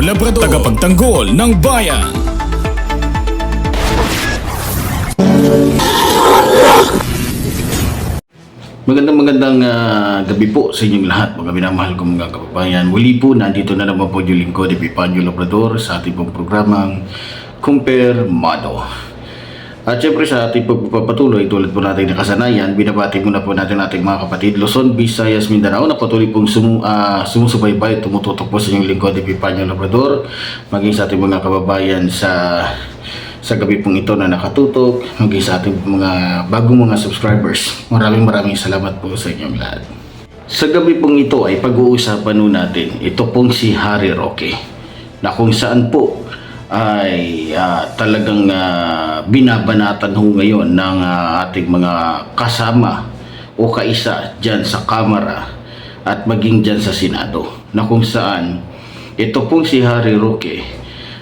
Labrador Tagapagtanggol ng bayan Magandang magandang ah, gabi po sa inyong lahat, mga minamahal kong mga kababayan. Muli po, nandito na naman po yung lingkod, Epipanyo Labrador, sa ating pong programang Compare Mado. At syempre sa ating pagpapatuloy, tulad po natin na kasanayan, binabati muna po natin ating mga kapatid Luzon, Visayas, Mindanao na patuloy pong sumu, ah, sumusubaybay, tumututok po sa inyong lingkod, Epipanyo Labrador, maging sa ating mga kababayan sa sa gabi pong ito na nakatutok, maging sa ating mga bagong mga subscribers. Maraming maraming salamat po sa inyong lahat. Sa gabi pong ito ay pag-uusapan nun natin, ito pong si Harry Roque, na kung saan po ay ah, talagang ah, binabanatan ho ngayon ng ah, ating mga kasama o kaisa dyan sa Kamara at maging dyan sa Senado na kung saan ito pong si Harry Roque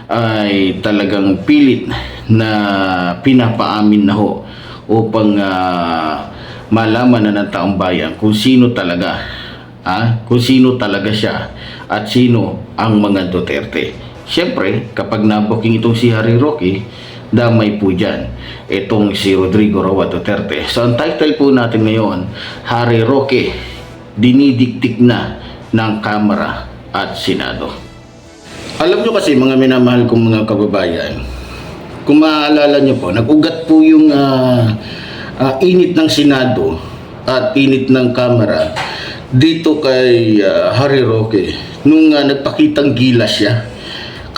ay talagang pilit na pinapaamin na ho upang ah, malaman na ng taong bayan kung sino talaga ah, kung sino talaga siya at sino ang mga Duterte. Siyempre, kapag nabuking itong si Harry Roque, damay po dyan itong si Rodrigo Roa Duterte. So, ang title po natin ngayon, Harry Roque, dinidiktik na ng Kamara at Senado. Alam nyo kasi mga minamahal kong mga kababayan, kung maaalala nyo po, nag-ugat po yung ah, ah, init ng Senado at init ng Kamara dito kay ah, Harry Roque nung ah, nagpakitang gilas siya.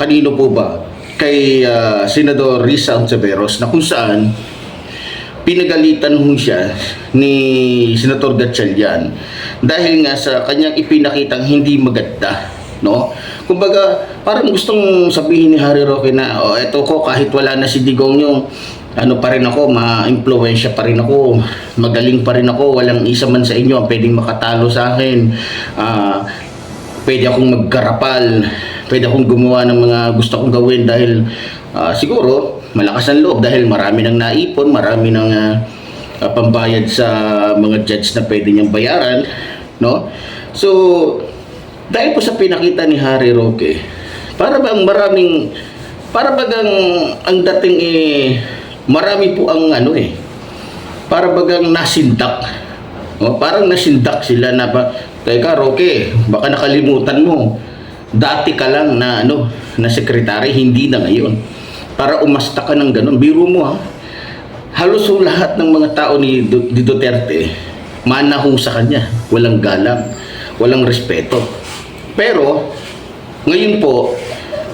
Kanino po ba? Kay ah, Senador Risa Ontiveros na kung saan pinagalitan ho siya ni Senator Gatchalian dahil nga sa kanyang ipinakitang hindi maganda no kumbaga parang gustong sabihin ni Harry Roque na oh eto ko kahit wala na si Digong yung ano pa rin ako, ma-impluensya pa rin ako, magaling pa rin ako, walang isa man sa inyo ang pwedeng makatalo sa akin. Ah, pwede akong magkarapal, pwede akong gumawa ng mga gusto kong gawin dahil ah, siguro malakas ang loob dahil marami nang naipon, marami nang ah, pambayad sa mga judge na pwede niyang bayaran, no? So, dahil po sa pinakita ni Harry Roque, para bang maraming para bagang ang dating eh marami po ang ano eh para bagang nasindak o, parang nasindak sila na ba teka Roque baka nakalimutan mo dati ka lang na ano na sekretary hindi na ngayon para umasta ka ng ganun biro mo ha halos lahat ng mga tao ni, ni Duterte manaho sa kanya walang galang walang respeto pero ngayon po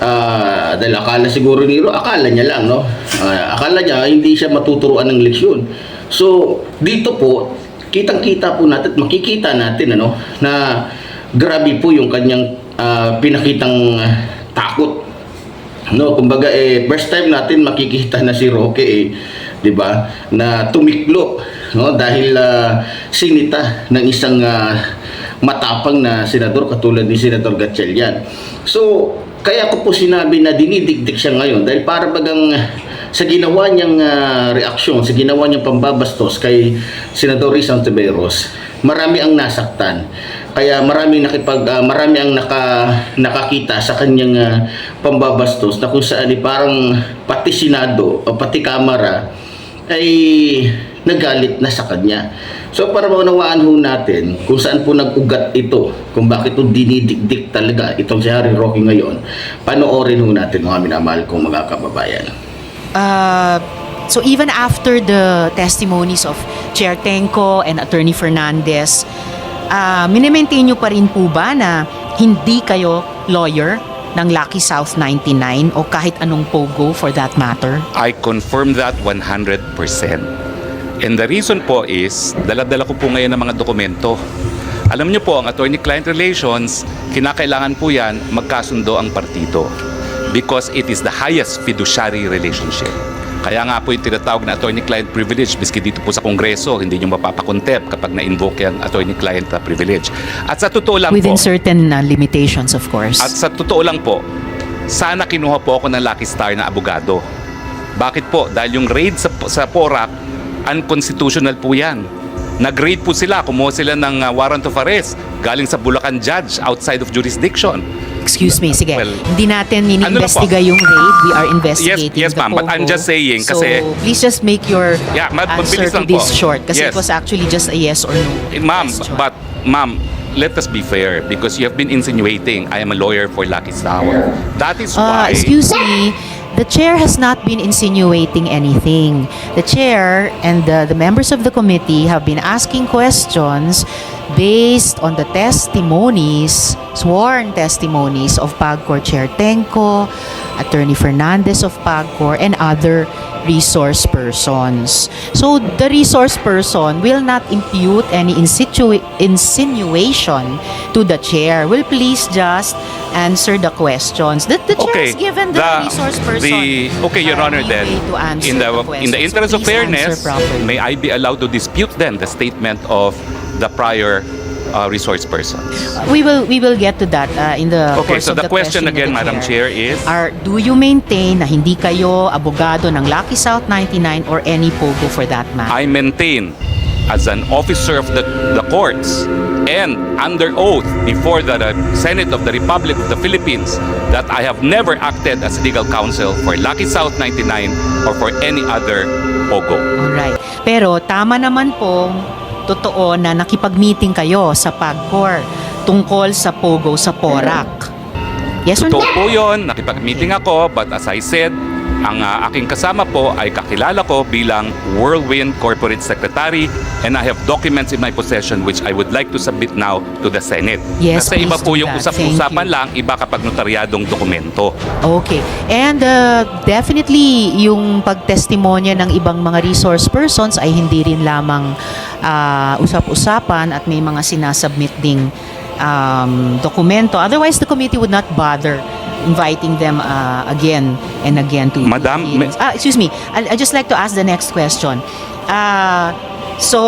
ah dahil akala siguro ni Ro, akala niya lang, no? Ah, akala niya hindi siya matuturuan ng leksyon. So, dito po, kitang-kita po natin, makikita natin, ano, na grabe po yung kanyang ah, pinakitang ah, takot. No, kumbaga eh first time natin makikita na si Roque eh, 'di ba? Na tumiklo, no, dahil ah, sinita ng isang ah, matapang na senador katulad ni Senador Gatchalian. So, kaya ko po sinabi na dinidigdik siya ngayon dahil para bagang sa ginawa niyang ah, reaksyon, sa ginawa niyang pambabastos kay Senador Rizal Tiberos, marami ang nasaktan. Kaya marami nakipag ah, marami ang naka, nakakita sa kanyang ah, pambabastos na kung saan ay parang pati Senado o pati Kamara ay nagalit na sa kanya. So para maunawaan ho natin kung saan po nag-ugat ito, kung bakit ito dinidikdik talaga itong si Harry Roque ngayon, panoorin ho natin mga minamahal kong mga kababayan. Ah, So even after the testimonies of Chair Tenko and Attorney Fernandez, uh, minimaintain nyo pa rin po ba na hindi kayo lawyer ng Lucky South 99 o kahit anong POGO for that matter? I confirm that 100%. And the reason po is, dala-dala ko po ngayon ng mga dokumento. Alam niyo po, ang attorney-client relations, kinakailangan po yan magkasundo ang partido. Because it is the highest fiduciary relationship. Kaya nga po yung tinatawag na attorney-client privilege, miski dito po sa Kongreso, hindi nyo mapapakontep kapag na-invoke yung attorney-client uh, privilege. At sa totoo lang Within po, certain uh, limitations, of course. at sa totoo lang po, sana kinuha po ako ng Lucky Star na abogado. Bakit po? Dahil yung raid sa, sa PORAC, unconstitutional po yan. Nag-raid po sila, kumuha sila ng uh, warrant of arrest galing sa Bulacan judge outside of jurisdiction. Excuse me, sige. Well, Hindi natin ano na ini-investiga po? yung raid. We are investigating yes, the ma'am, but I'm just saying so, kasi- please just make your Yeah, mag- answer to this po. short. Kasi Yes. it was actually just a yes or no Eh, Ma'am, but ma'am, let us be fair because you have been insinuating I am a lawyer for Lucky Star. That is Uh, why... excuse me, the chair has not been insinuating anything. The chair and the, the members of the committee have been asking questions based on the testimonies, sworn testimonies of PAGCOR Chair Tenko, Attorney Fernandez of PAGCOR, and other resource persons. So the resource person will not impute any insitu- insinuation to the chair. Will please just answer the questions. The, the chair Okay. has given the, resource person the- okay, Your Honor, then, in the, the in the interest So of fairness, may I be allowed to dispute then the statement of the prior uh, resource person? We will we will get to that uh, in the Okay, course so of the question of again, the Madam Chair, is Are, do you maintain na hindi kayo abogado ng Lucky South 99 or any POGO for that matter? I maintain as an officer of the, the courts and under oath before the Senate of the Republic of the Philippines that I have never acted as legal counsel for Lucky South 99 or for any other POGO. Alright. Pero tama naman pong totoo na nakipag-meeting kayo sa PAGCOR tungkol sa POGO sa PORAC. Yes or no? Totoo po yun, nakipag-meeting ako, but as I said, ang uh, aking kasama po ay kakilala ko bilang Whirlwind Corporate Secretary and I have documents in my possession which I would like to submit now to the Senate. Yes, Kasi iba po yung usap-usapan lang, iba kapag notaryadong dokumento. Okay. And uh, definitely, yung pagtestimonya ng ibang mga resource persons ay hindi rin lamang uh, usap-usapan at may mga sinasubmit ding um, dokumento. Otherwise, the committee would not bother inviting them uh, again and again to Madam, ah, excuse me. I I just like to ask the next question. Ah, so,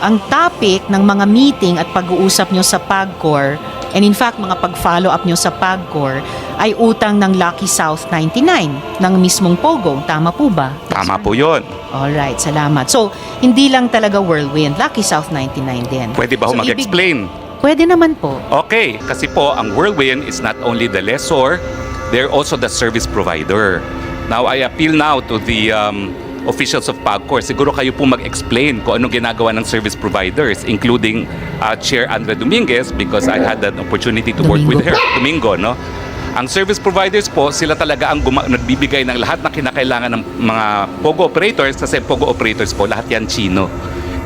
ang topic ng mga meeting at pag-uusap nyo sa PAGCOR and in fact, mga pag-follow up nyo sa PAGCOR ay utang ng Lucky South 99 ng mismong Pogo. Tama po ba? Tama po yun. Alright, salamat. So, hindi lang talaga Whirlwind, Lucky South 99 din. Pwede ba ho So, mag-explain? Pwede naman po. Okay, kasi po ang Whirlwind is not only the lessor, they're also the service provider. Now, I appeal now to the um, officials of PAGCOR. Siguro kayo po mag-explain kung anong ginagawa ng service providers, including uh, Chair Andre Dominguez because I had an opportunity to work with Domingo her. Domingo, no? Ang service providers po, sila talaga ang guma- nagbibigay ng lahat na kinakailangan ng mga POGO operators kasi POGO operators po, lahat yan Chino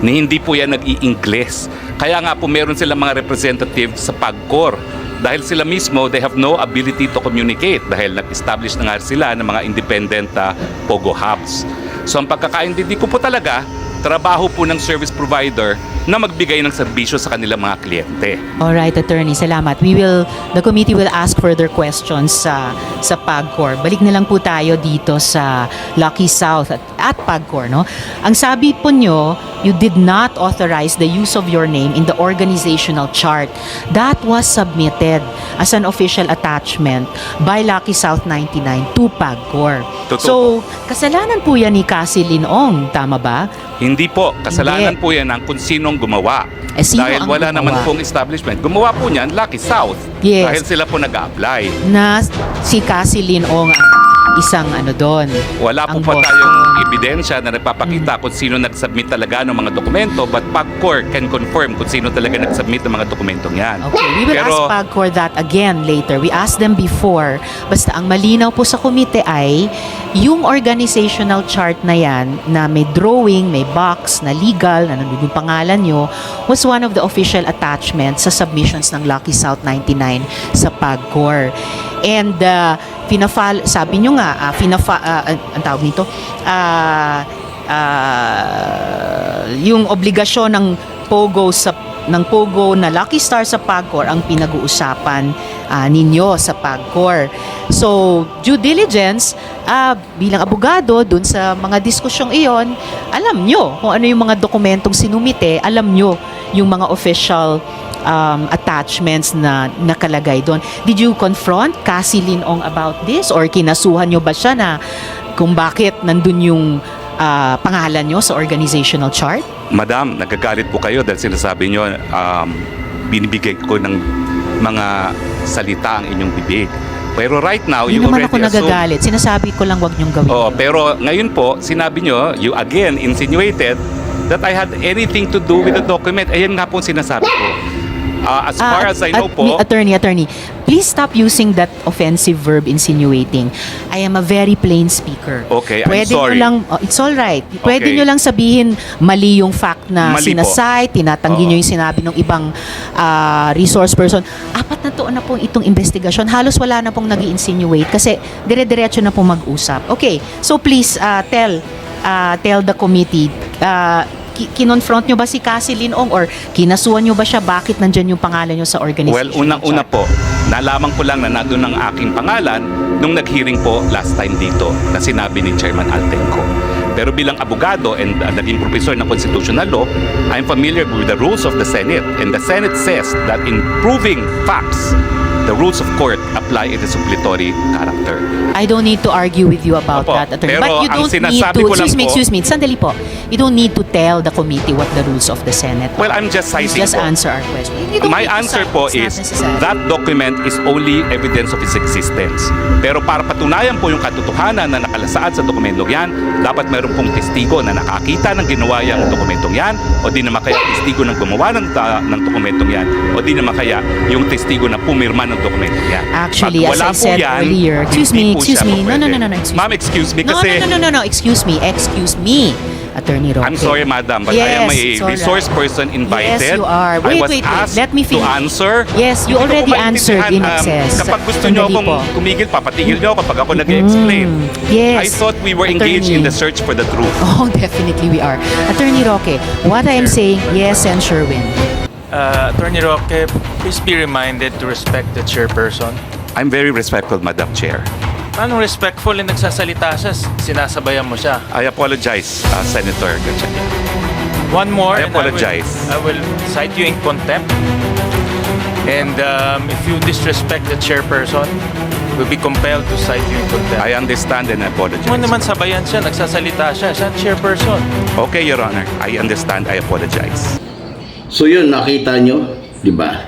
ni hindi po yan nag-i-Ingles. Kaya nga po meron silang mga representative sa PAGCOR. Dahil sila mismo, they have no ability to communicate dahil nag-establish na nga sila ng mga independent uh, POGO hubs. So ang pagkakaintindi ko po talaga, trabaho po ng service provider na magbigay ng serbisyo sa kanilang mga kliyente. Alright, attorney, salamat. We will, the committee will ask further questions sa sa PAGCOR. Balik na lang po tayo dito sa Lucky South at, at PAGCOR, no? Ang sabi po nyo, you did not authorize the use of your name in the organizational chart. That was submitted as an official attachment by Lucky South 99 to PAGCOR. Totoo So, kasalanan po yan ni Cassie Linong, tama ba? Hindi po, kasalanan Hindi. po yan ng kung sinong gumawa. Eh, sino dahil ang wala gumawa? naman pong establishment. Gumawa po niyan Lucky South. Yes. Dahil sila po nag-a-apply. na si Cassie Linong ang isang ano doon. Wala po pa tayong ebidensya na nagpapakita kung sino nag-submit talaga ng mga dokumento but PAGCOR can confirm kung sino talaga nag-submit ng mga dokumentong yan. Okay, we will Pero- ask PAGCOR that again later. We asked them before. Basta ang malinaw po sa komite ay yung organizational chart na yan na may drawing, may box, na legal, na nandun yung pangalan nyo, was one of the official attachments sa submissions ng Lucky South 99 sa PAGCOR. And uh, pinafal, sabi nyo nga, uh, finafa, uh, ang tawag nito, ah, ah, yung obligasyon ng POGO sa ng Pogo na Lucky Star sa PAGCOR ang pinag-uusapan ah, ninyo sa PAGCOR. So, due diligence, ah, bilang abogado, dun sa mga diskusyong iyon, alam nyo kung ano yung mga dokumentong sinumite, alam nyo yung mga official um, attachments na nakalagay doon. Did you confront Cassie Linong about this? Or kinasuhan nyo ba siya na kung bakit nandun yung ah, pangalan nyo sa organizational chart? Madam, nagagalit po kayo dahil sinasabi nyo um, binibigay ko ng mga salita ang inyong bibig. Pero right now, Hindi you naman already ako assume nagagalit. Sinasabi ko lang wag niyong gawin. Oh, pero ngayon po, sinabi nyo, you again insinuated that I had anything to do with the document. Ayan nga po ang sinasabi ko. Ah, as far Ah, as I know at- po, attorney, attorney, please stop using that offensive verb insinuating. I am a very plain speaker. Okay, I'm Pwede sorry. Nyo lang, oh, it's all right. Pwede Okay. nyo lang sabihin mali yung fact na Mali po. sinasay, tinatanggi Oo. nyo yung sinabi ng ibang ah, resource person. Apat na taon na pong itong investigasyon. Halos wala na pong nag insinuate kasi dire-diretso na pong mag-usap. Okay, so please ah, tell ah, tell the committee ah, ki- kinonfront nyo ba si Cassie Linong or kinasuhan nyo ba siya bakit nandyan yung pangalan nyo sa organization? well, unang-una po, nalaman ko lang na nandun ang aking pangalan nung nag-hearing po last time dito na sinabi ni Chairman Altenco. Pero bilang abogado and uh, naging professor ng constitutional law, I'm familiar with the rules of the Senate. And the Senate says that in proving facts, the rules of court apply in the suppletory character. I don't need to argue with you about Opo, that, attorney. pero But you don't need to, excuse me, po- excuse me, sandali po. You don't need to tell the committee what the rules of the Senate Well, are. I'm just Please citing just po. answer our question. You don't My need to answer cite. po It's not is necessary. that document is only evidence of its existence. Pero para patunayan po yung katotohanan na nakalasaad sa dokumentong yan, dapat meron pong testigo na nakakita ng ginawa yung dokumentong yan o di naman kaya testigo ng gumawa ng, ta- ng dokumentong yan o di naman kaya yung testigo na pumirma ng dokumentong yan. Actually, Pag as I said yan, earlier, excuse me, excuse me. No, no, no, no, no, excuse Ma'am, excuse me kasi no, no, no, no, no, excuse me, excuse me, Attorney Roque. I'm sorry, madam, but I am Yes, a resource right. person invited. Yes, you are. I Wait, was wait, wait. asked Let me to finish. answer. Yes, you Hindi already answered in um, excess. kapag gusto nyo akong tumigil, papatigil nyo kapag ako nag-explain. Mm, yes. I thought we were engaged in Attorney. the search for the truth. Oh, definitely we are. Attorney Roque, what I am saying, yes, and Sherwin. Uh, Attorney Roque, please be reminded to respect the chairperson. I'm very respectful, Madam Chair. Anong respectful na nagsasalita siya, sinasabayan mo siya. I apologize, uh, Senator Gatchalian. One more, I and will- apologize. I will, cite you in contempt. And um, if you disrespect the chairperson, we'll be compelled to cite you in contempt. I understand and I apologize. Mo naman sabayan siya, nagsasalita siya, siya chairperson. Okay, Your Honor. I understand. I apologize. So yun, nakita nyo, di ba?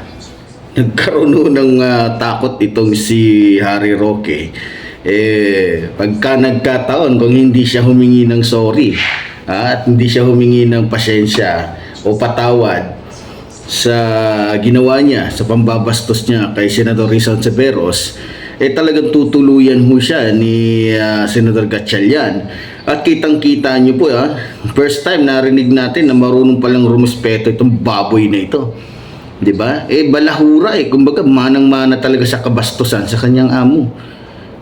Nagkaroon ho ng ah, takot itong si Harry Roque. Eh, pagka nagkataon, kung hindi siya humingi ng sorry, at hindi siya humingi ng pasensya o patawad sa ginawa niya, sa pambabastos niya kay Senador Rizal Severos, eh talagang tutuluyan ho siya ni ah, Senador Gatchalian. At kitang-kita niyo po, ah, first time narinig natin na marunong palang rumuspeto itong baboy na ito. 'Di ba? Eh balahura eh, kumbaga manang-mana talaga sa kabastusan sa kanyang amo.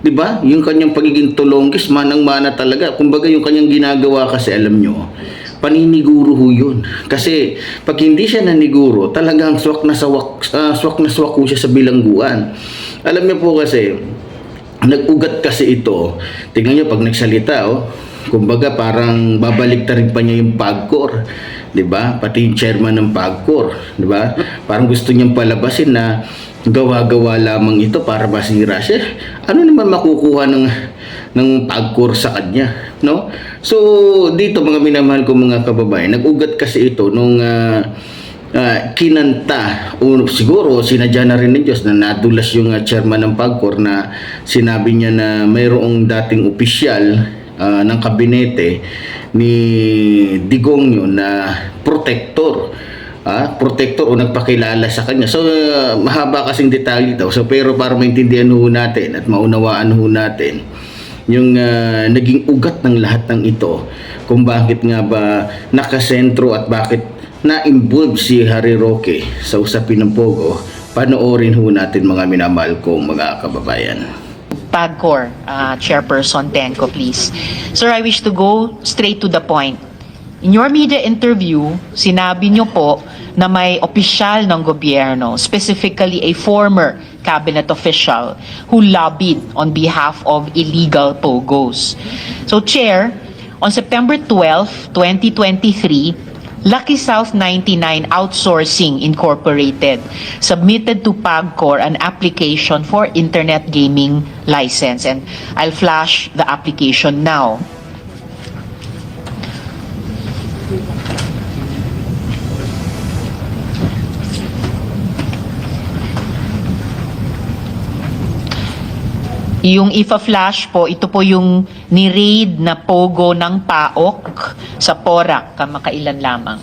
'Di ba? Yung kanyang pagiging tulongkis, manang-mana talaga. Kumbaga yung kanyang ginagawa kasi alam nyo, paniniguro ho yun. Kasi pag hindi siya naniguro, talagang swak na swak, ah, swak na swak ho siya sa bilangguan. Alam niyo po kasi, nag-ugat kasi ito. Tingnan niyo pag nagsalita, oh. Kumbaga parang babalik rin pa niya yung PAGCOR. 'di ba? Pati yung chairman ng PAGCOR, 'di ba? Parang gusto niyang palabasin na gawa-gawa lamang ito para masira siya. Ano naman makukuha ng ng PAGCOR sa kanya, no? So dito mga minamahal ko mga kababayan, nag-ugat kasi ito nung ah, ah, kinanta o siguro sinadya na rin ng Diyos na nadulas yung ah, chairman ng PAGCOR na sinabi niya na mayroong dating opisyal ah, ng kabinete ni Digongyo na protector ah, protector o nagpakilala sa kanya. So, ah, mahaba kasing detalye daw. So, pero para maintindihan ho natin at maunawaan ho natin yung ah, naging ugat ng lahat ng ito kung bakit nga ba nakasentro at bakit na-involve si Harry Roque sa usapin ng Pogo, panoorin ho natin mga minamahal kong mga kababayan. PAGCOR, uh, Chairperson Tenko, please. Sir, I wish to go straight to the point. In your media interview, sinabi niyo po na may opisyal ng gobyerno, specifically a former cabinet official who lobbied on behalf of illegal POGOs. So, Chair, on September 12, 2023, Lucky South 99 Outsourcing Incorporated submitted to PAGCOR an application for internet gaming license and I'll flash the application now. Yung IFA flash po, ito po yung ni-raid na pogo ng PAOK sa Porac, kamakailan lamang.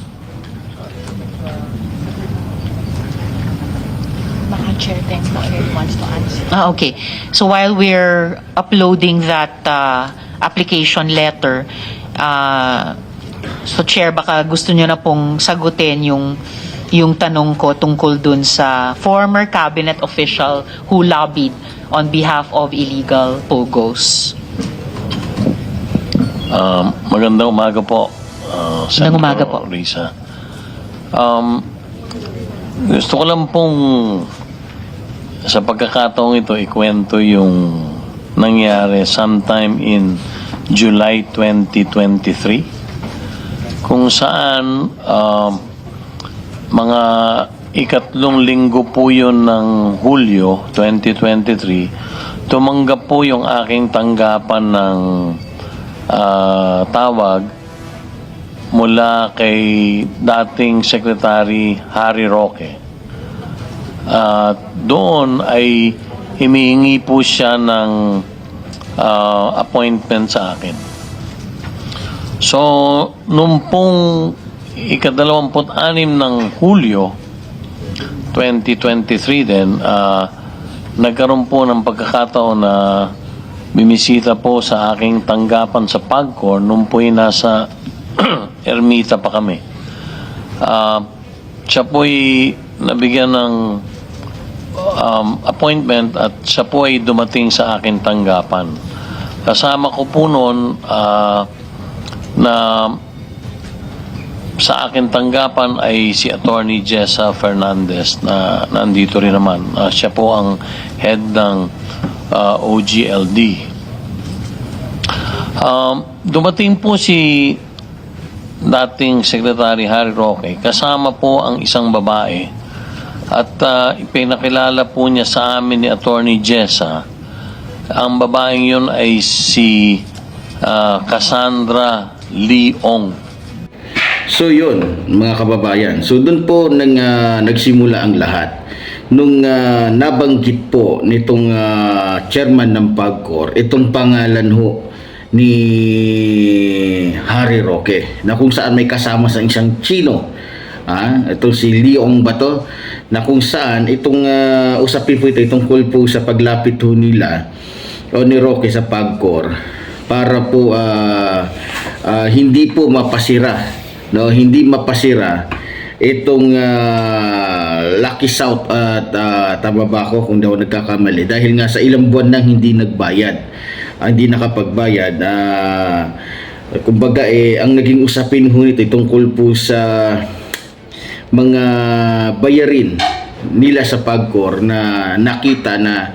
Baka Chair Tenko here wants to answer. Ah, okay. So while we're uploading that uh, application letter, uh, so Chair, baka gusto nyo na pong sagutin yung yung tanong ko tungkol dun sa former cabinet official who lobbied on behalf of illegal POGOs. Um, magandang umaga po. Uh, Magandang umaga po. Risa. Um, gusto ko lang pong sa pagkakataong ito ikwento yung nangyari sometime in July 2023 kung saan um, mga ikatlong linggo po yun ng Hulyo 2023 tumanggap po yung aking tanggapan ng ah, tawag mula kay dating Secretary Harry Roque. At doon ay humihingi po siya ng ah, appointment sa akin. So, nung pong ikadalawamput-anim ng Hulyo 2023 din, ah, nagkaroon po ng pagkakataon na bimisita po sa aking tanggapan sa Pagcor nung po'y nasa Ermita pa kami. Ah, siya po'y nabigyan ng um, appointment at siya po ay dumating sa aking tanggapan. Kasama ko po noon ah, na sa akin tanggapan ay si Attorney Jessa Fernandez na nandito rin naman. Ah, siya po ang head ng ah, OGLD. Um, dumating po si dating Secretary Harry Roque kasama po ang isang babae at ah, ipinakilala po niya sa amin ni Attorney Jessa ang babaeng yun ay si ah, Cassandra Leong. So yun, mga kababayan. So doon po nang, ah, nagsimula ang lahat. Nung ah, nabanggit po nitong ah, chairman ng PAGCOR, itong pangalan ho ni Harry Roque na kung saan may kasama sa isang Chino. Ah, ito si Leong Bato na kung saan itong ah, usapin po ito itong call po sa paglapit ho nila o ni Roque sa PAGCOR para po ah, ah, hindi po mapasira no hindi mapasira itong ah, Lucky South at ah, tama ba ako kung daw nagkakamali? Dahil nga sa ilang buwan nang hindi nagbayad ah, hindi nakapagbayad ah, kumbaga eh ang naging usapin ho nito tungkol po sa mga bayarin nila sa Pagcor na nakita na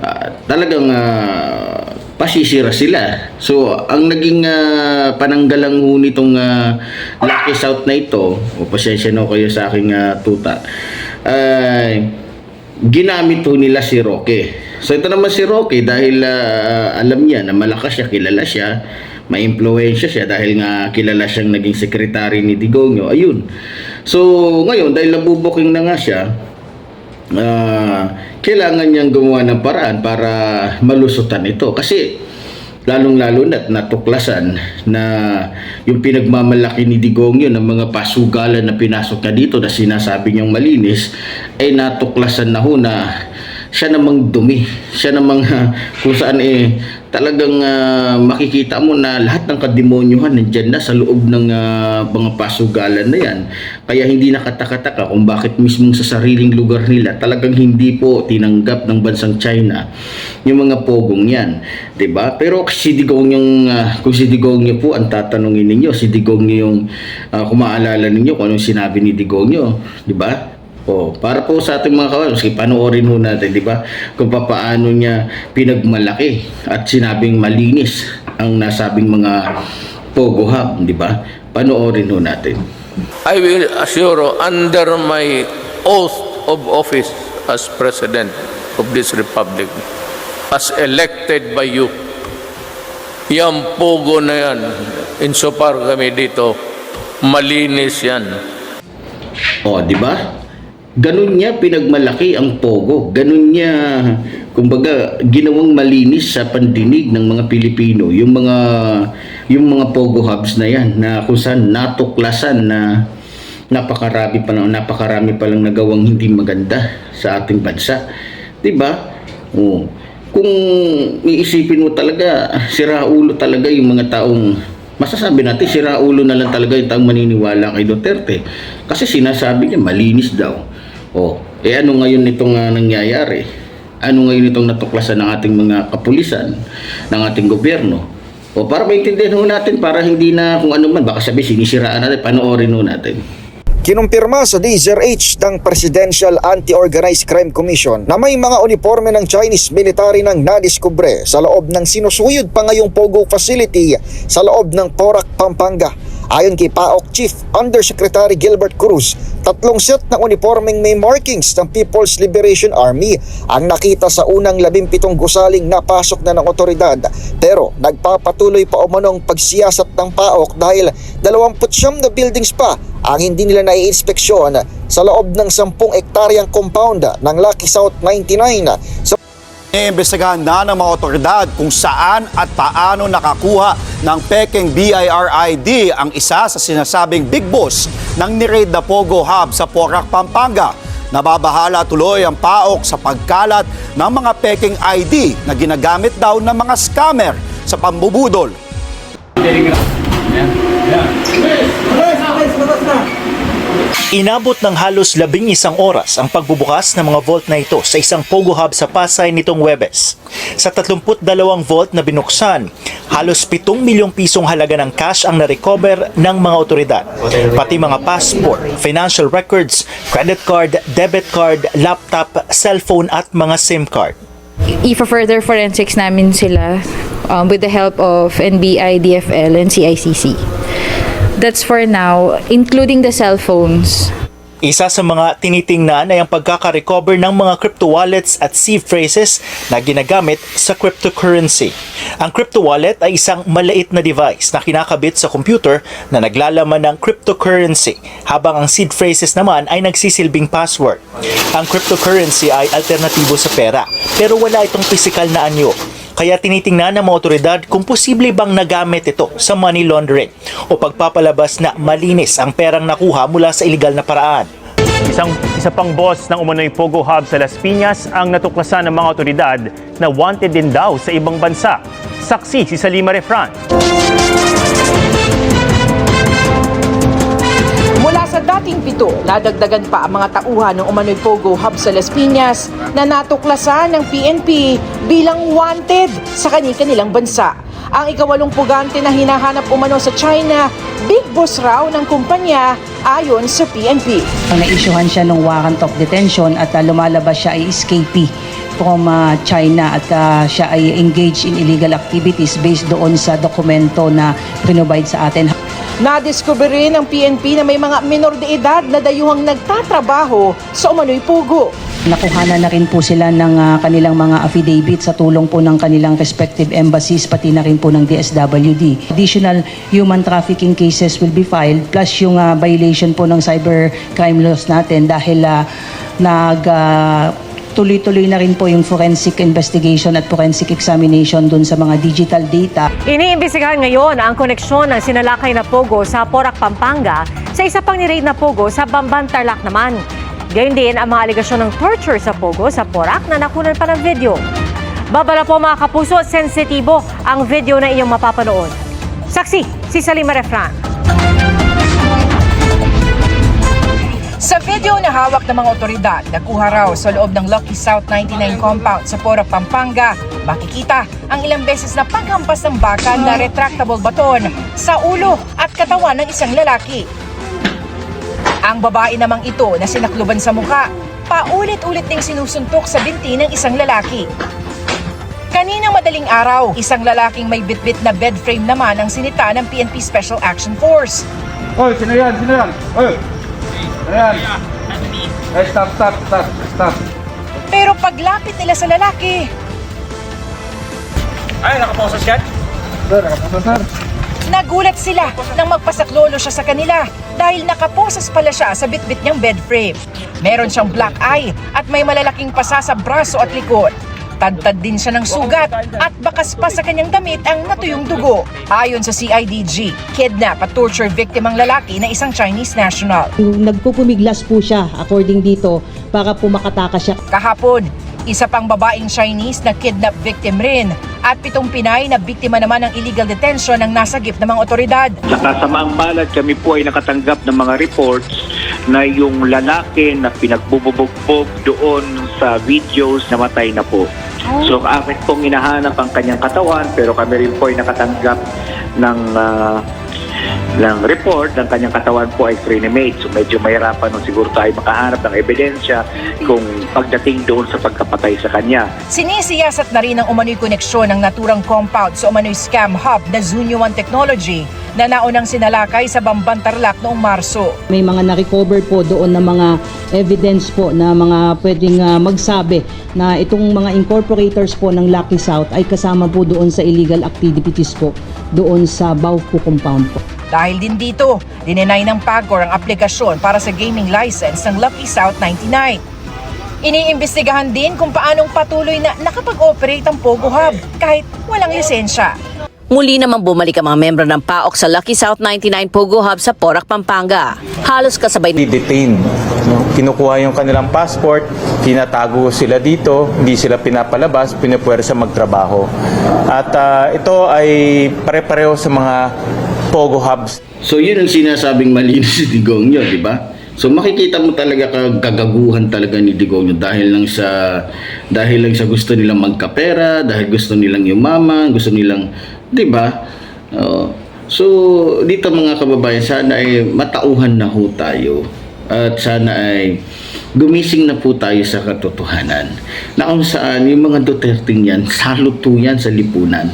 ah, talagang ah, pasisira sila. So, ang naging ah, pananggalang ho nitong ah, Lucky South na ito, o pasensya na kayo sa aking ah, tuta, ay ginamit ho nila si Roque. So, ito naman si Roque dahil ah, alam niya na malakas siya, kilala siya, may impluensya siya dahil nga kilala siyang naging sekretary ni Digongyo. Ayun. So, ngayon, dahil nabubuking na nga siya, ah, kailangan niyang gumawa ng paraan para malusutan ito. Kasi, lalong-lalo na't natuklasan na yung pinagmamalaki ni Digongyo ng mga pasugalan na pinasok niya dito na sinasabi niyang malinis, ay natuklasan na ho na siya namang dumi. Siya namang ah, kung saan eh talagang ah, makikita mo na lahat ng kademonyuhan nandyan na sa loob ng ah, mga pasugalan na yan. Kaya hindi nakataka-taka kung bakit mismo sa sariling lugar nila talagang hindi po tinanggap ng bansang China yung mga pogong yan. ba? Pero si Digong yung ah, kung si Digong niyo po ang tatanungin ninyo, si Digong yung ah, kung maalala ninyo kung anong sinabi ni Digong niyo, 'di ba? Oh, para po sa ating mga kawan, kasi panoorin ho natin, di ba? Kung paano niya pinagmalaki at sinabing malinis ang nasabing mga Pogo Hub, di ba? Panoorin ho natin. I will assure under my oath of office as President of this Republic, as elected by you, yung pogo na yan, insofar kami dito, malinis yan. Oh, di ba? Ganun niya pinagmalaki ang Pogo. Ganun niya, kumbaga, ginawang malinis sa pandinig ng mga Pilipino. Yung mga, yung mga Pogo hubs na yan, na kung saan natuklasan na napakarami pa lang, napakarami pa lang nagawang hindi maganda sa ating bansa. 'Di ba? Oh. Kung iisipin mo talaga, sira ulo talaga yung mga taong masasabi natin sira ulo na lang talaga yung taong maniniwala kay Duterte. Kasi sinasabi niya malinis daw. Oh, eh ano ngayon itong uh, nangyayari? Ano ngayon itong natuklasan ng ating mga kapulisan, ng ating gobyerno? O para maintindihan ho natin para hindi na kung ano man baka sabi sinisiraan natin, panoorin ho natin. Kinumpirma sa DZRH ng Presidential Anti-Organized Crime Commission na may mga uniforme ng Chinese military nang nadiskubre sa loob ng sinusuyod pa ngayong Pogo facility sa loob ng Porac, Pampanga. Ayon kay PAOK Chief Undersecretary Gilbert Cruz, tatlong set ng uniformeng may markings ng People's Liberation Army ang nakita sa unang 17 gusaling napasok na ng otoridad. Pero nagpapatuloy pa umanong pagsiyasat ng PAOK dahil 29 na buildings pa ang hindi nila naiinspeksyon sa loob ng 10 ektaryang compound ng Lucky South 99 sa Iimbestigahan na ng mga otoridad kung saan at paano nakakuha ng peking BIRID ang isa sa sinasabing big boss ng niraid na Pogo Hub sa Porac, Pampanga. Nababahala tuloy ang PAOK sa pagkalat ng mga peking ID na ginagamit daw ng mga scammer sa pambubudol. Inabot ng halos labing isang oras ang pagbubukas ng mga vault na ito sa isang Pogo Hub sa Pasay nitong Webes. Sa 32 vault na binuksan, halos 7 milyong pisong halaga ng cash ang na-recover ng mga otoridad. Pati mga passport, financial records, credit card, debit card, laptop, cellphone at mga SIM card. I-further forensics namin sila um, with the help of NBI, DFL, and CICC. That's for now, including the cell phones. Isa sa mga tinitingnan ay ang pagkaka-recover ng mga crypto wallets at seed phrases na ginagamit sa cryptocurrency. Ang crypto wallet ay isang malait na device na kinakabit sa computer na naglalaman ng cryptocurrency habang ang seed phrases naman ay nagsisilbing password. Ang cryptocurrency ay alternatibo sa pera pero wala itong physical na anyo. Kaya tinitingnan ng mga otoridad kung posible bang nagamit ito sa money laundering o pagpapalabas na malinis ang perang nakuha mula sa iligal na paraan. Isang isa pang boss ng umano'y Pogo Hub sa Las Piñas ang natuklasan ng mga otoridad na wanted din daw sa ibang bansa. Saksi si Salima Refran. Mula sa dating pito, nadagdagan pa ang mga tauhan ng umano'y Pogo Hub sa Las Piñas na natuklasan ng PNP bilang wanted sa kani-kanilang bansa. Ang ikawalong pugante na hinahanap umano sa China, big boss raw ng kumpanya ayon sa PNP. Na-issuehan siya ng warrant of detention at uh, lumalabas siya ay escapee from uh, China at uh, siya ay engaged in illegal activities based doon sa dokumento na pinobide sa atin. Nadiskubre ng PNP na may mga minor de edad na dayuhang nagtatrabaho sa umano'y pugo. Nakuhanan na rin po sila ng ah, kanilang mga affidavit sa tulong po ng kanilang respective embassies pati na rin po ng DSWD. Additional human trafficking cases will be filed plus yung ah, violation po ng cyber crime laws natin dahil ah, nag ah, tuloy-tuloy na rin po yung forensic investigation at forensic examination dun sa mga digital data. Iniimbestigahan ngayon ang koneksyon ng sinalakay na Pogo sa Porac, Pampanga sa isa pang niraid na Pogo sa Bamban, Tarlac naman. Gayun din ang mga aligasyon ng torture sa Pogo sa Porac na nakunan pa ng video. Babala po mga kapuso, sensitibo ang video na inyong mapapanood. Saksi, si Salima Refran. Sa video na hawak ng mga otoridad, nakuha raw sa loob ng Lucky South 99 compound sa Porac, Pampanga, makikita ang ilang beses na paghampas ng baka na retractable baton sa ulo at katawan ng isang lalaki. Ang babae namang ito na sinakluban sa muka, paulit-ulit ding sinusuntok sa binti ng isang lalaki. Kaninang madaling araw, isang lalaking may bitbit na bed frame naman ang sinita ng PNP Special Action Force. Oy, sino yan? Sino yan? Oy! Ayan. Ay, stop, stop, stop, stop. Pero paglapit nila sa lalaki, Ay, nakaposas yan? Sir, nakapunta sir. Nagulat sila nang magpasaklolo siya sa kanila dahil nakaposas pala siya sa bitbit niyang bed frame. Meron siyang black eye at may malalaking pasa sa braso at likod. Tadtad din siya ng sugat at bakas pa sa kanyang damit ang natuyong dugo. Ayon sa CIDG, kidnap at torture victim ang lalaki na isang Chinese national. Nagpupumiglas po siya according dito para po makatakas siya. Kahapon, isa pang babaeng Chinese na kidnap victim rin at pitong Pinay na biktima naman ng illegal detention ng nasagip ng mga otoridad. Sa kasamaang palad, kami po ay nakatanggap ng mga reports na yung lalaki na pinagbububugbog doon sa videos namatay na po. So amin pong hinahanap ang kanyang katawan pero kami rin po ay nakatanggap ng ah, ng report ng kanyang katawan po ay cremate. So medyo mahirapan nun siguro tayo makahanap ng ebidensya kung pagdating doon sa pagkapatay sa kanya. Sinisiyasat na rin ang umano'y koneksyon ng naturang compound sa umano'y scam hub na Zunyo One Technology na naunang sinalakay sa Bamban Tarlac noong Marso. May mga na-recover po doon na mga evidence po na mga pwedeng ah, magsabi na itong mga incorporators po ng Lucky South ay kasama po doon sa illegal activities po doon sa Baufo compound po. Dahil din dito, dininay ng PAGCOR ang aplikasyon para sa gaming license ng Lucky South 99. Iniimbestigahan din kung paanong patuloy na nakapag-operate ang Pogo Hub kahit walang lisensya. Muli naman bumalik ang mga membro ng PAOK sa Lucky South 99 Pogo Hub sa Porac, Pampanga. Halos kasabay detain. No? Kinukuha yung kanilang passport, tinatago sila dito, hindi sila pinapalabas, pinupuwersa magtrabaho. At ah, ito ay pare-pareho sa mga Pogo Hubs. So yun ang sinasabing malinis si Digong nyo, di ba? So makikita mo talaga kag- kagaguhan talaga ni Digong nyo dahil lang sa dahil lang sa gusto nilang magkapera, dahil gusto nilang yumaman, gusto nilang, di ba? So dito mga kababayan, sana ay matauhan na ho tayo at sana ay gumising na po tayo sa katotohanan na kung saan yung mga Duterte yan, saluto yan sa lipunan.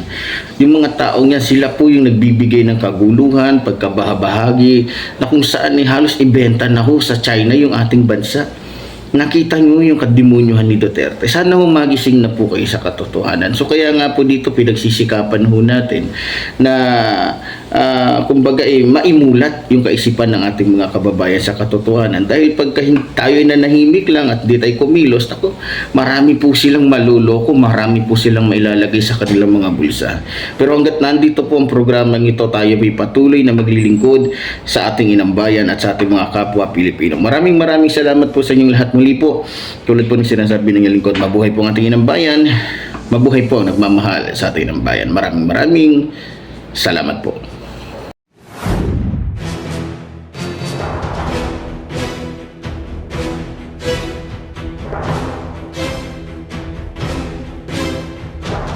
Yung mga taong yan, sila po yung nagbibigay ng kaguluhan, pagkabahabahagi, na kung saan ay halos ibenta na ho sa China yung ating bansa. Nakita nyo yung kadimonyohan ni Duterte. Sana mo magising na po kayo sa katotohanan. So kaya nga po dito pinagsisikapan ho natin na ah, kumbaga eh, maimulat yung kaisipan ng ating mga kababayan sa katotohanan. Dahil pagka tayo ay nanahimik lang at di tayo kumilos, ako, marami po silang maluloko, marami po silang mailalagay sa kanilang mga bulsa. Pero hanggat nandito po ang programang ito, tayo ay patuloy na maglilingkod sa ating inambayan at sa ating mga kapwa Pilipino. Maraming maraming salamat po sa inyong lahat muli po. Tulad po ng sinasabi ng lingkod, mabuhay po ang ating inambayan. Mabuhay po ang nagmamahal sa ating inambayan. Maraming maraming salamat po.